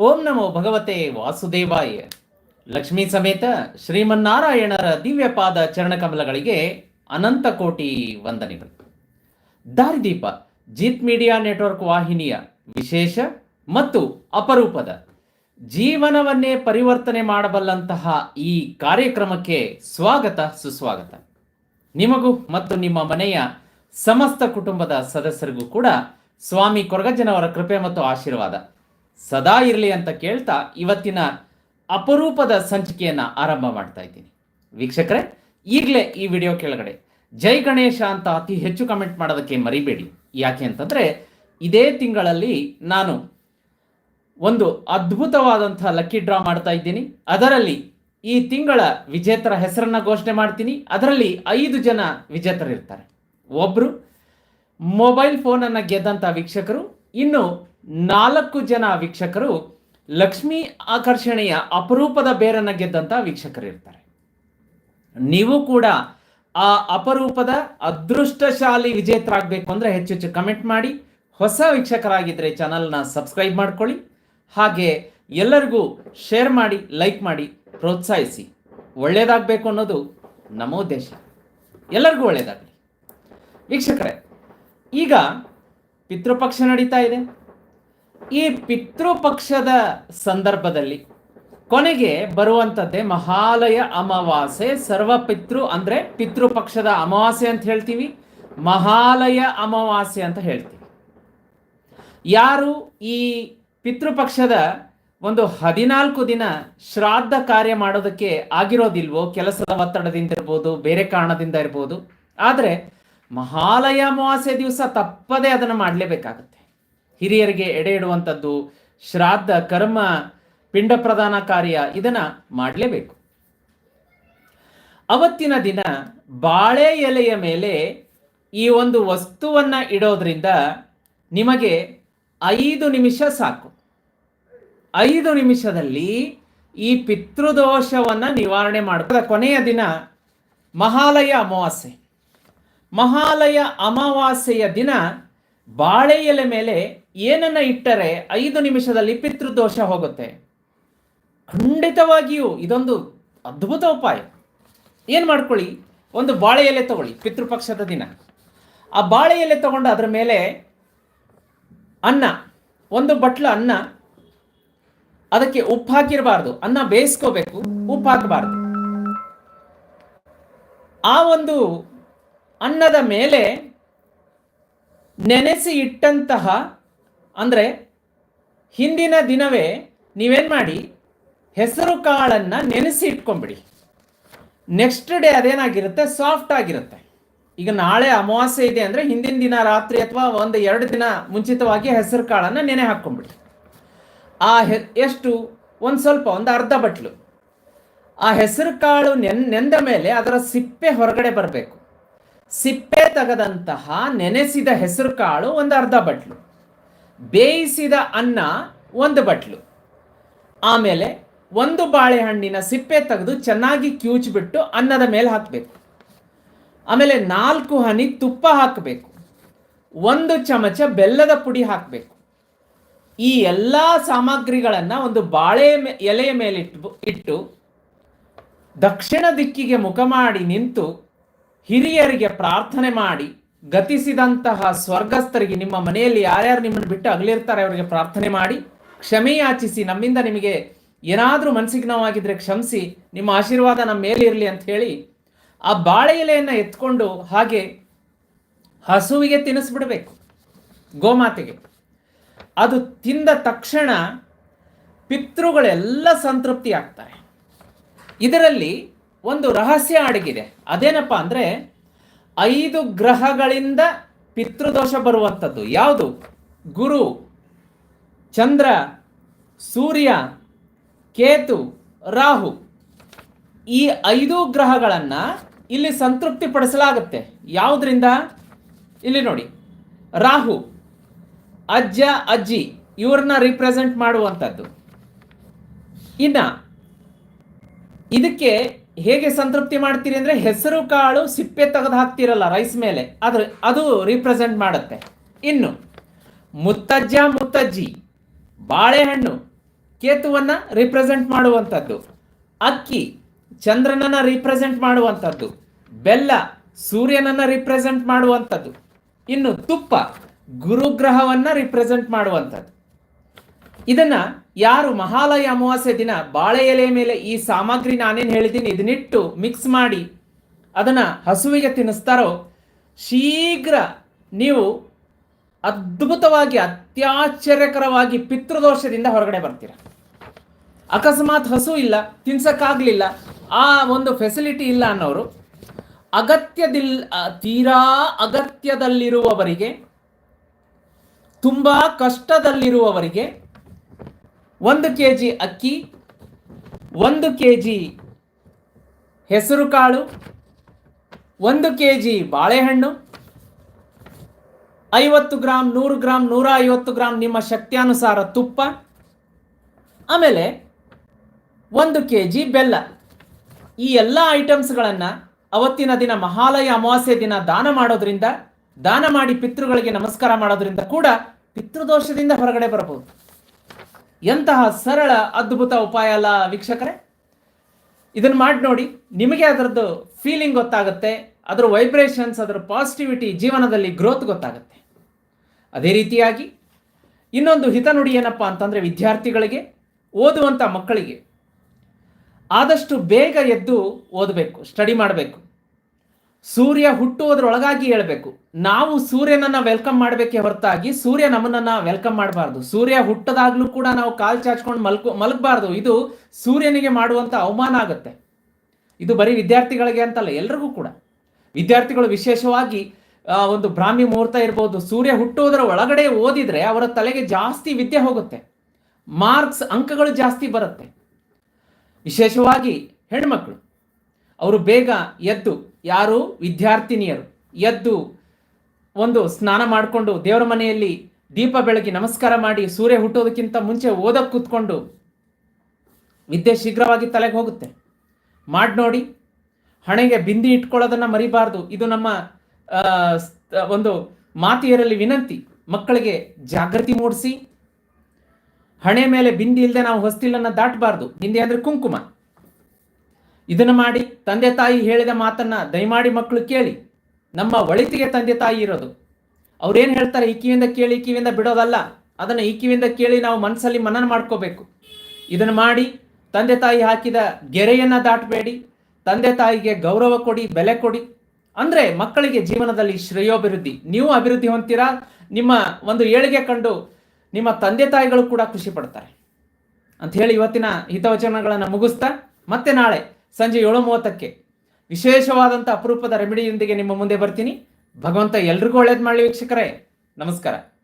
ಓಂ ನಮೋ ಭಗವತೆ ವಾಸುದೇವಾಯ. ಲಕ್ಷ್ಮೀ ಸಮೇತ ಶ್ರೀಮನ್ನಾರಾಯಣರ ದಿವ್ಯಪಾದ ಚರಣಕಮಲಗಳಿಗೆ ಅನಂತ ಕೋಟಿ ವಂದನೆಗಳು. ದಾರಿದೀಪ, ಜೀತ್ ಮೀಡಿಯಾ ನೆಟ್ವರ್ಕ್ ವಾಹಿನಿಯ ವಿಶೇಷ ಮತ್ತು ಅಪರೂಪದ ಜೀವನವನ್ನೇ ಪರಿವರ್ತನೆ ಮಾಡಬಲ್ಲಂತಹ ಈ ಕಾರ್ಯಕ್ರಮಕ್ಕೆ ಸ್ವಾಗತ ಸುಸ್ವಾಗತ. ನಿಮಗೂ ಮತ್ತು ನಿಮ್ಮ ಮನೆಯ ಸಮಸ್ತ ಕುಟುಂಬದ ಸದಸ್ಯರಿಗೂ ಕೂಡ ಸ್ವಾಮಿ ಕೊರಗಜ್ಜನವರ ಕೃಪೆ ಮತ್ತು ಆಶೀರ್ವಾದ. ಸದಾ ಇರಲಿ ಅಂತ ಕೇಳ್ತಾ ಇವತ್ತಿನ ಅಪರೂಪದ ಸಂಚಿಕೆಯನ್ನು ಆರಂಭ ಮಾಡ್ತಾ ಇದ್ದೀನಿ. ವೀಕ್ಷಕರೇ, ಈಗಲೇ ಈ ವಿಡಿಯೋ ಕೆಳಗಡೆ ಜೈ ಗಣೇಶ ಅಂತ ಅತಿ ಹೆಚ್ಚು ಕಮೆಂಟ್ ಮಾಡೋದಕ್ಕೆ ಮರಿಬೇಡಿ. ಯಾಕೆ ಅಂತಂದರೆ, ಇದೇ ತಿಂಗಳಲ್ಲಿ ನಾನು ಒಂದು ಅದ್ಭುತವಾದಂಥ ಲಕ್ಕಿ ಡ್ರಾ ಮಾಡ್ತಾ ಇದ್ದೀನಿ. ಅದರಲ್ಲಿ ಈ ತಿಂಗಳ ವಿಜೇತರ ಹೆಸರನ್ನು ಘೋಷಣೆ ಮಾಡ್ತೀನಿ. ಅದರಲ್ಲಿ ಐದು ಜನ ವಿಜೇತರಿರ್ತಾರೆ. ಒಬ್ಬರು ಮೊಬೈಲ್ ಫೋನನ್ನು ಗೆದ್ದಂಥ ವೀಕ್ಷಕರು, ಇನ್ನು ನಾಲ್ಕು ಜನ ವೀಕ್ಷಕರು ಲಕ್ಷ್ಮಿ ಆಕರ್ಷಣೆಯ ಅಪರೂಪದ ಬೇರನ್ನು ಗೆದ್ದಂಥ ವೀಕ್ಷಕರಿರ್ತಾರೆ ನೀವು ಕೂಡ ಆ ಅಪರೂಪದ ಅದೃಷ್ಟಶಾಲಿ ವಿಜೇತರಾಗಬೇಕು ಅಂದರೆ ಹೆಚ್ಚು ಹೆಚ್ಚು ಕಮೆಂಟ್ ಮಾಡಿ. ಹೊಸ ವೀಕ್ಷಕರಾಗಿದ್ದರೆ ಚಾನಲ್ನ ಸಬ್ಸ್ಕ್ರೈಬ್ ಮಾಡ್ಕೊಳ್ಳಿ. ಹಾಗೆ ಎಲ್ಲರಿಗೂ ಶೇರ್ ಮಾಡಿ ಲೈಕ್ ಮಾಡಿ, ಪ್ರೋತ್ಸಾಹಿಸಿ. ಒಳ್ಳೆಯದಾಗಬೇಕು ಅನ್ನೋದು ನಮ್ಮ ಉದ್ದೇಶ. ಎಲ್ಲರಿಗೂ ಒಳ್ಳೆಯದಾಗಲಿ ವೀಕ್ಷಕರೇ, ಈಗ ಪಿತೃಪಕ್ಷ ನಡೀತಾ ಇದೆ. ಈ ಪಿತೃಪಕ್ಷದ ಸಂದರ್ಭದಲ್ಲಿ ಕೊನೆಗೆ ಬರುವಂಥದ್ದೇ ಮಹಾಲಯ ಅಮಾವಾಸ್ಯೆ. ಸರ್ವಪಿತೃ ಅಂದರೆ ಪಿತೃಪಕ್ಷದ ಅಮಾವಾಸ್ಯೆ ಅಂತ ಹೇಳ್ತೀವಿ. ಮಹಾಲಯ ಅಮಾವಾಸ್ಯೆ ಅಂತ ಹೇಳ್ತೀವಿ. ಯಾರು ಈ ಪಿತೃಪಕ್ಷದ ಒಂದು ಹದಿನಾಲ್ಕು ದಿನ ಶ್ರಾದ್ದ ಕಾರ್ಯ ಮಾಡೋದಕ್ಕೆ ಆಗಿರೋದಿಲ್ವೋ, ಕೆಲಸದ ಒತ್ತಡದಿಂದ ಇರ್ಬೋದು, ಬೇರೆ ಕಾರಣದಿಂದ ಇರ್ಬೋದು, ಆದರೆ ಮಹಾಲಯ ಅಮಾವಾಸ್ಯೆ ದಿವಸ ತಪ್ಪದೇ ಅದನ್ನು ಮಾಡಲೇಬೇಕಾಗತ್ತೆ. ಹಿರಿಯರಿಗೆ ಎಡೆ ಇಡುವಂಥದ್ದು, ಶ್ರಾದ್ದ, ಕರ್ಮ, ಪಿಂಡ ಪ್ರದಾನ ಕಾರ್ಯ ಇದನ್ನ ಮಾಡಲೇಬೇಕು. ಅವತ್ತಿನ ದಿನ ಬಾಳೆ ಎಲೆಯ ಮೇಲೆ ಈ ಒಂದು ವಸ್ತುವನ್ನ ಇಡೋದ್ರಿಂದ ನಿಮಗೆ ಐದು ನಿಮಿಷ ಸಾಕು. ಐದು ನಿಮಿಷದಲ್ಲಿ ಈ ಪಿತೃದೋಷವನ್ನ ನಿವಾರಣೆ ಮಾಡ್ತಾರೆ ಕೊನೆಯ ದಿನ ಮಹಾಲಯ ಅಮಾವಾಸ್ಯೆ. ಮಹಾಲಯ ಅಮಾವಾಸ್ಯೆಯ ದಿನ ಬಾಳೆ ಎಲೆ ಮೇಲೆ ಏನನ್ನ ಇಟ್ಟರೆ ಐದು ನಿಮಿಷದಲ್ಲಿ ಪಿತೃದೋಷ ಹೋಗುತ್ತೆ. ಖಂಡಿತವಾಗಿಯೂ ಇದೊಂದು ಅದ್ಭುತ ಉಪಾಯ. ಏನು ಮಾಡ್ಕೊಳ್ಳಿ? ಒಂದು ಬಾಳೆ ಎಲೆ ತಗೊಳ್ಳಿ, ಪಿತೃಪಕ್ಷದ ದಿನ. ಆ ಬಾಳೆ ಎಲೆ ತಗೊಂಡು ಅದರ ಮೇಲೆ ಅನ್ನ, ಒಂದು ಬಟ್ಲ ಅನ್ನ, ಅದಕ್ಕೆ ಉಪ್ಪು ಹಾಕಿರಬಾರ್ದು. ಅನ್ನ ಬೇಯಿಸ್ಕೋಬೇಕು, ಉಪ್ಪು ಹಾಕಬಾರ್ದು. ಆ ಒಂದು ಅನ್ನದ ಮೇಲೆ ನೆನೆಸಿ ಇಟ್ಟಂತಹ ಅಂದರೆ ಹಿಂದಿನ ದಿನವೇ ನೀವೇನು ಮಾಡಿ ಹೆಸರು ಕಾಳನ್ನು ನೆನೆಸಿ ಇಟ್ಕೊಂಬಿಡಿ ನೆಕ್ಸ್ಟ್ ಡೇ ಅದೇನಾಗಿರುತ್ತೆ? ಸಾಫ್ಟ್ ಆಗಿರುತ್ತೆ. ಈಗ ನಾಳೆ ಅಮಾವಾಸ್ಯೆ ಇದೆ ಅಂದರೆ ಹಿಂದಿನ ದಿನ ರಾತ್ರಿ ಅಥವಾ ಒಂದು ಎರಡು ದಿನ ಮುಂಚಿತವಾಗಿ ಹೆಸರು ಕಾಳನ್ನು ನೆನೆ ಹಾಕ್ಕೊಂಬಿಡಿ ಆ ಹೆ, ಎಷ್ಟು? ಒಂದು ಸ್ವಲ್ಪ, ಒಂದು ಅರ್ಧ ಬಟ್ಲು. ಆ ಹೆಸರು ಕಾಳು ನೆನ್, ನೆಂದ ಮೇಲೆ ಅದರ ಸಿಪ್ಪೆ ಹೊರಗಡೆ ಬರಬೇಕು. ಸಿಪ್ಪೆ ತೆಗೆದಂತಹ ನೆನೆಸಿದ ಹೆಸರು ಕಾಳು ಒಂದು ಅರ್ಧ ಬಟ್ಲು. ಬೇಯಿಸಿದ ಅನ್ನ ಒಂದು ಬಟ್ಲು. ಆಮೇಲೆ ಒಂದು ಬಾಳೆಹಣ್ಣಿನ ಸಿಪ್ಪೆ ತೆಗೆದು ಚೆನ್ನಾಗಿ ಕ್ಯೂಚ್ಬಿಟ್ಟು ಅನ್ನದ ಮೇಲೆ ಹಾಕಬೇಕು. ಆಮೇಲೆ ನಾಲ್ಕು ಹನಿ ತುಪ್ಪ ಹಾಕಬೇಕು. ಒಂದು ಚಮಚ ಬೆಲ್ಲದ ಪುಡಿ ಹಾಕಬೇಕು. ಈ ಎಲ್ಲ ಸಾಮಗ್ರಿಗಳನ್ನು ಒಂದು ಬಾಳೆ ಎಲೆಯ ಮೇಲೆ ಇಟ್ಟು ಇಟ್ಟು ದಕ್ಷಿಣ ದಿಕ್ಕಿಗೆ ಮುಖ ಮಾಡಿ ನಿಂತು ಹಿರಿಯರಿಗೆ ಪ್ರಾರ್ಥನೆ ಮಾಡಿ ಗತಿಸಿದಂತಹ ಸ್ವರ್ಗಸ್ಥರಿಗೆ ನಿಮ್ಮ ಮನೆಯಲ್ಲಿ ಯಾರ್ಯಾರು ನಿಮ್ಮನ್ನು ಬಿಟ್ಟು ಅಗಲಿರ್ತಾರೆ ಅವರಿಗೆ ಪ್ರಾರ್ಥನೆ ಮಾಡಿ ಕ್ಷಮೆಯಾಚಿಸಿ ನಮ್ಮಿಂದ ನಿಮಗೆ ಏನಾದರೂ ಮನಸ್ಸಿಗೆ ನೋವಾಗಿದ್ರೆ ಕ್ಷಮಿಸಿ, ನಿಮ್ಮ ಆಶೀರ್ವಾದ ನಮ್ಮ ಮೇಲೆ ಇರಲಿ ಅಂತ ಹೇಳಿ ಆ ಬಾಳೆ ಎಲೆಯನ್ನು ಎತ್ಕೊಂಡು ಹಾಗೆ ಹಸುವಿಗೆ ತಿನ್ನಿಸ್ಬಿಡ್ಬೇಕು, ಗೋಮಾತೆಗೆ. ಅದು ತಿಂದ ತಕ್ಷಣ ಪಿತೃಗಳೆಲ್ಲ ಸಂತೃಪ್ತಿ ಆಗ್ತಾರೆ. ಇದರಲ್ಲಿ ಒಂದು ರಹಸ್ಯ ಅಡಗಿದೆ. ಅದೇನಪ್ಪ ಅಂದರೆ ಐದು ಗ್ರಹಗಳಿಂದ ಪಿತೃದೋಷ ಬರುವಂಥದ್ದು. ಯಾವುದು? ಗುರು, ಚಂದ್ರ, ಸೂರ್ಯ, ಕೇತು, ರಾಹು. ಈ ಐದು ಗ್ರಹಗಳನ್ನು ಇಲ್ಲಿ ಸಂತೃಪ್ತಿ ಪಡಿಸಲಾಗುತ್ತೆ ಯಾವುದರಿಂದ? ಇಲ್ಲಿ ನೋಡಿ. ರಾಹು, ಅಜ್ಜ, ಅಜ್ಜಿ, ಇವ್ರನ್ನ ರಿಪ್ರೆಸೆಂಟ್ ಮಾಡುವಂಥದ್ದು. ಇನ್ನ, ಇದಕ್ಕೆ ಹೇಗೆ ಸಂತೃಪ್ತಿ ಮಾಡ್ತೀರಿ ಅಂದ್ರೆ ಹೆಸರು, ಕಾಳು, ಸಿಪ್ಪೆ ತೆಗೆದು ಹಾಕ್ತಿರಲ್ಲ ರೈಸ್ ಮೇಲೆ, ಅದ್ರ, ಅದು ರಿಪ್ರೆಸೆಂಟ್ ಮಾಡುತ್ತೆ. ಇನ್ನು, ಮುತ್ತಜ್ಜ, ಮುತ್ತಜ್ಜಿ, ಬಾಳೆಹಣ್ಣು, ಕೇತುವನ್ನ ರಿಪ್ರೆಸೆಂಟ್ ಮಾಡುವಂಥದ್ದು. ಅಕ್ಕಿ, ಚಂದ್ರನನ್ನ ರಿಪ್ರೆಸೆಂಟ್ ಮಾಡುವಂಥದ್ದು. ಬೆಲ್ಲ, ಸೂರ್ಯನನ್ನ ರಿಪ್ರೆಸೆಂಟ್ ಮಾಡುವಂಥದ್ದು. ಇನ್ನು ತುಪ್ಪ, ಗುರುಗ್ರಹವನ್ನ ರಿಪ್ರೆಸೆಂಟ್ ಮಾಡುವಂಥದ್ದು. ಇದನ್ನ ಯಾರು ಮಹಾಲಯ ಅಮಾವಾಸ್ಯೆ ದಿನ ಬಾಳೆ ಎಲೆ ಮೇಲೆ ಈ ಸಾಮಗ್ರಿ ನಾನೇನು ಹೇಳಿದ್ದೀನಿ, ಇದನ್ನಿಟ್ಟು ಮಿಕ್ಸ್ ಮಾಡಿ ಅದನ್ನು ಹಸುವಿಗೆ ತಿನ್ನಿಸ್ತಾರೋ, ಶೀಘ್ರ ನೀವು ಅದ್ಭುತವಾಗಿ, ಅತ್ಯಾಶ್ಚರ್ಯಕರವಾಗಿ ಪಿತೃದೋಷದಿಂದ ಹೊರಗಡೆ ಬರ್ತೀರ. ಅಕಸ್ಮಾತ್ ಹಸು ಇಲ್ಲ, ತಿನ್ಸಕ್ಕಾಗಲಿಲ್ಲ, ಆ ಒಂದು ಫೆಸಿಲಿಟಿ ಇಲ್ಲ ಅನ್ನೋರು, ಅಗತ್ಯದಿಲ್ ತೀರಾ ಅಗತ್ಯದಲ್ಲಿರುವವರಿಗೆ, ತುಂಬ ಕಷ್ಟದಲ್ಲಿರುವವರಿಗೆ ಒಂದು ಕೆ ಜಿ ಅಕ್ಕಿ, ಒಂದು ಕೆ ಜಿ ಹೆಸರುಕಾಳು ಒಂದು ಕೆ ಜಿ ಬಾಳೆಹಣ್ಣು, ಐವತ್ತು ಗ್ರಾಮ್ ನೂರು ಗ್ರಾಮ್ ನೂರ ಐವತ್ತು ಗ್ರಾಮ್ ನಿಮ್ಮ ಶಕ್ತಿಯಾನುಸಾರ ತುಪ್ಪ, ಆಮೇಲೆ ಒಂದು ಕೆ ಜಿ ಬೆಲ್ಲ. ಈ ಎಲ್ಲ ಐಟಮ್ಸ್ಗಳನ್ನು ಅವತ್ತಿನ ದಿನ ಮಹಾಲಯ ಅಮಾವಾಸ್ಯೆ ದಿನ ದಾನ ಮಾಡೋದ್ರಿಂದ, ದಾನ ಮಾಡಿ ಪಿತೃಗಳಿಗೆ ನಮಸ್ಕಾರ ಮಾಡೋದ್ರಿಂದ ಕೂಡ ಪಿತೃದೋಷದಿಂದ ಹೊರಗಡೆ ಬರಬಹುದು. ಎಂತಹ ಸರಳ ಅದ್ಭುತ ಉಪಾಯ ಅಲ್ಲ ವೀಕ್ಷಕರೇ? ಇದನ್ನ ಮಾಡಿ ನೋಡಿ, ನಿಮಗೆ ಅದರದ್ದು ಫೀಲಿಂಗ್ ಗೊತ್ತಾಗುತ್ತೆ, ಅದರ ವೈಬ್ರೇಷನ್ಸ್ ಅದರ ಪಾಸಿಟಿವಿಟಿ ಜೀವನದಲ್ಲಿ ಗ್ರೋತ್ ಗೊತ್ತಾಗುತ್ತೆ. ಅದೇ ರೀತಿಯಾಗಿ, ಇನ್ನೊಂದು ಹಿತನುಡಿ ಏನಪ್ಪ ಅಂತಂದರೆ ವಿದ್ಯಾರ್ಥಿಗಳಿಗೆ ಓದುವಂಥ ಮಕ್ಕಳಿಗೆ, ಆದಷ್ಟು ಬೇಗ ಎದ್ದು ಓದಬೇಕು ಸ್ಟಡಿ ಮಾಡಬೇಕು. ಸೂರ್ಯ ಹುಟ್ಟುವುದರೊಳಗಾಗಿ ಹೇಳಬೇಕು. ನಾವು ಸೂರ್ಯನನ್ನ ವೆಲ್ಕಮ್ ಮಾಡಬೇಕೆ ಹೊರತಾಗಿ ಸೂರ್ಯ ನಮ್ಮನ್ನ ವೆಲ್ಕಮ್ ಮಾಡಬಾರ್ದು. ಸೂರ್ಯ ಹುಟ್ಟದಾಗ್ಲೂ ಕೂಡ ನಾವು ಕಾಲ್ ಚಾಚ್ಕೊಂಡು ಮಲ್ಕೊ, ಮಲಗಬಾರ್ದು. ಇದು ಸೂರ್ಯನಿಗೆ ಮಾಡುವಂತ ಅವಮಾನ ಆಗುತ್ತೆ. ಇದು ಬರೀ ವಿದ್ಯಾರ್ಥಿಗಳಿಗೆ ಅಂತಲ್ಲ, ಎಲ್ರಿಗೂ ಕೂಡ. ವಿದ್ಯಾರ್ಥಿಗಳು ವಿಶೇಷವಾಗಿ ಒಂದು ಬ್ರಾಹ್ಮಿ ಮುಹೂರ್ತ ಇರ್ಬೋದು, ಸೂರ್ಯ ಹುಟ್ಟುವುದರ ಒಳಗಡೆ ಓದಿದ್ರೆ ಅವರ ತಲೆಗೆ ಜಾಸ್ತಿ ವಿದ್ಯೆ ಹೋಗುತ್ತೆ. ಮಾರ್ಕ್ಸ್, ಅಂಕಗಳು ಜಾಸ್ತಿ ಬರುತ್ತೆ. ವಿಶೇಷವಾಗಿ ಹೆಣ್ಮಕ್ಳು, ಅವರು ಬೇಗ ಎದ್ದು ಯಾರು? ವಿದ್ಯಾರ್ಥಿನಿಯರು. ಎದ್ದು ಒಂದು ಸ್ನಾನ ಮಾಡಿಕೊಂಡು ದೇವರ ಮನೆಯಲ್ಲಿ ದೀಪ ಬೆಳಗಿ ನಮಸ್ಕಾರ ಮಾಡಿ ಸೂರ್ಯ ಹುಟ್ಟೋದಕ್ಕಿಂತ ಮುಂಚೆ ಓದಕ್ಕೆ ಕೂತ್ಕೊಂಡು ವಿದ್ಯೆ ಶೀಘ್ರವಾಗಿ ತಲೆಗೆ ಹೋಗುತ್ತೆ. ಮಾಡಿ ನೋಡಿ. ಹಣೆಗೆ ಬಿಂದಿ ಇಟ್ಕೊಳ್ಳೋದನ್ನು ಮರಿಬಾರ್ದು. ಇದು ನಮ್ಮ ಒಂದು ಮಾತಿಯರಲ್ಲಿ ವಿನಂತಿ. ಮಕ್ಕಳಿಗೆ ಜಾಗೃತಿ ಮೂಡಿಸಿ. ಹಣೆ ಮೇಲೆ ಬಿಂದಿ ಇಲ್ಲದೆ ನಾವು ಹೊಸ್ತಿಲನ್ನು ದಾಟಬಾರ್ದು. ಬಿಂದಿ ಅಂದರೆ ಕುಂಕುಮ. ಇದನ್ನು ಮಾಡಿ ತಂದೆ ತಾಯಿ ಹೇಳಿದ ಮಾತನ್ನ ದಯಮಾಡಿ ಮಕ್ಕಳು ಕೇಳಿ. ನಮ್ಮ ಒಳಿತಿಗೆ ತಂದೆ ತಾಯಿ ಇರೋದು. ಅವ್ರೇನು ಹೇಳ್ತಾರೆ ಈ ಕಿವಿಯಿಂದ ಕೇಳಿ ಈ ಕಿವಿಯಿಂದ ಬಿಡೋದಲ್ಲ. ಅದನ್ನು ಈ ಕಿವಿಯಿಂದ ಕೇಳಿ ನಾವು ಮನಸ್ಸಲ್ಲಿ ಮನನ ಮಾಡ್ಕೋಬೇಕು. ಇದನ್ನು ಮಾಡಿ ತಂದೆ ತಾಯಿ ಹಾಕಿದ ಗೆರೆಯನ್ನ ದಾಟಬೇಡಿ. ತಂದೆ ತಾಯಿಗೆ ಗೌರವ ಕೊಡಿ, ಬೆಲೆ ಕೊಡಿ. ಅಂದ್ರೆ ಮಕ್ಕಳಿಗೆ ಜೀವನದಲ್ಲಿ ಶ್ರೇಯೋಭಿವೃದ್ಧಿ. ನೀವು ಅಭಿವೃದ್ಧಿ ಹೊಂದ್ತೀರಾ? ನಿಮ್ಮ ಒಂದು ಏಳಿಗೆ ಕಂಡು ನಿಮ್ಮ ತಂದೆ ತಾಯಿಗಳು ಕೂಡ ಖುಷಿ ಪಡ್ತಾರೆ. ಅಂತ ಹೇಳಿ ಇವತ್ತಿನ ಹಿತವಚನಗಳನ್ನು ಮುಗಿಸ್ತಾ ಮತ್ತೆ ನಾಳೆ ಸಂಜೆ ಏಳು ಮೂವತ್ತಕ್ಕೆ ವಿಶೇಷವಾದಂಥ ಅಪರೂಪದ ರೆಮಿಡಿಯೊಂದಿಗೆ ನಿಮ್ಮ ಮುಂದೆ ಬರ್ತೀನಿ. ಭಗವಂತ ಎಲ್ರಿಗೂ ಒಳ್ಳೇದು ಮಾಡಲಿ ವೀಕ್ಷಕರೇ. ನಮಸ್ಕಾರ.